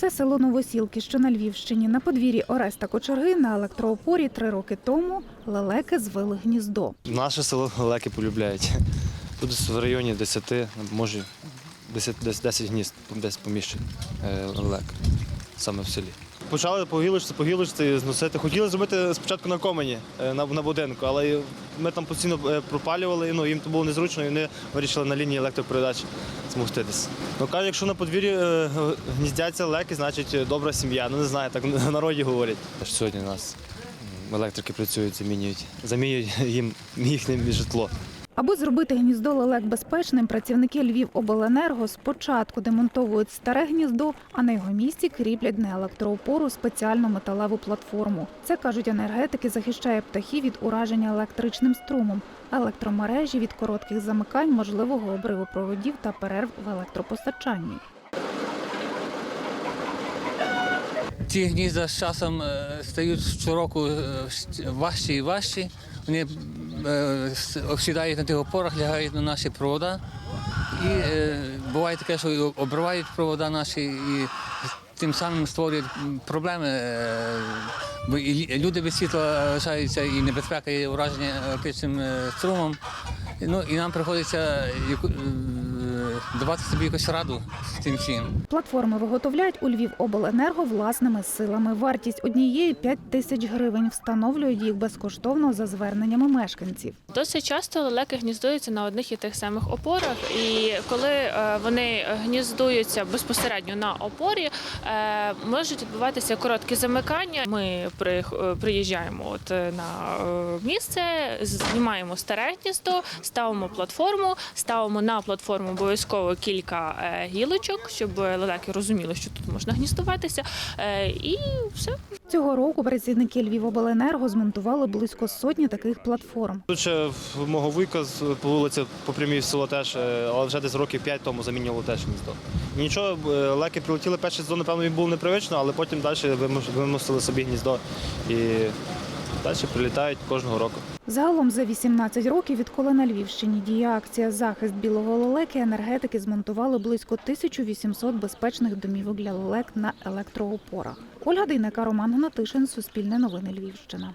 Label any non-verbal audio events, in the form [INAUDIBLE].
Це село Новосілки, що на Львівщині. На подвір'ї Ореста Кочерги на електроопорі три роки тому лелеки звели гніздо. Наше село лелеки полюбляють. Тут в районі 10, може 10, десь 10 гнізд десь поміщень е, лелек саме в селі. Почали по гілочці, по гілочці зносити. Хотіли зробити спочатку на комені е, на, на будинку, але ми там постійно е, пропалювали, ну їм то було незручно, і вони вирішили на лінії електропередач змогтитись. Ну кажуть, якщо на подвір'ї е, гніздяться леки, значить добра сім'я. Ну не знаю, так в [LAUGHS] народі говорять. Сьогодні у нас електрики працюють, замінюють, замінюють їм їхнє житло. Аби зробити гніздо лелек безпечним, працівники Львівобленерго спочатку демонтовують старе гніздо, а на його місці кріплять на електроопору спеціальну металеву платформу. Це кажуть енергетики, захищає птахів від ураження електричним струмом, електромережі від коротких замикань, можливого обриву проводів та перерв в електропостачанні. Ці гнізда з часом е, стають щороку е, важчі і важчі. Вони е, осідають на тих опорах, лягають на наші провода. І е, буває таке, що обривають провода наші і тим самим створюють проблеми. е, Бо і люди без світла лишаються, і небезпека є ураження електричним е, струмом. Ну, і нам приходиться давати собі якусь раду з цим всім. Платформи виготовляють у Львівобленерго власними силами. Вартість однієї 5 тисяч гривень. Встановлюють їх безкоштовно за зверненнями мешканців. Досить часто лелеки гніздуються на одних і тих самих опорах, і коли е, вони гніздуються безпосередньо на опорі, е, можуть відбуватися короткі замикання. Ми е, приїжджаємо от на місце, знімаємо старе гніздо, ставимо платформу, ставимо на платформу обов'язково кілька е, гілочок, щоб лелеки розуміли, що тут можна гніздуватися, е, і все. Цього року працівники Львівобленерго змонтували близько сотні таких платформ. Тут ще в мого вуйка з- по вулиці по прямій село теж, е, але вже десь років 5 тому замінювало теж гніздо. Нічого, леки прилетіли перший сезон, напевно, їм було непривично, але потім далі вимусили собі гніздо і далі прилітають кожного року. Загалом за 18 років, відколи на Львівщині діє акція Захист білого лелеки, енергетики змонтували близько 1800 безпечних домівок для лелек на електроопорах. Ольга Дейнека, Роман Гнатишин, Суспільне новини Львівщина.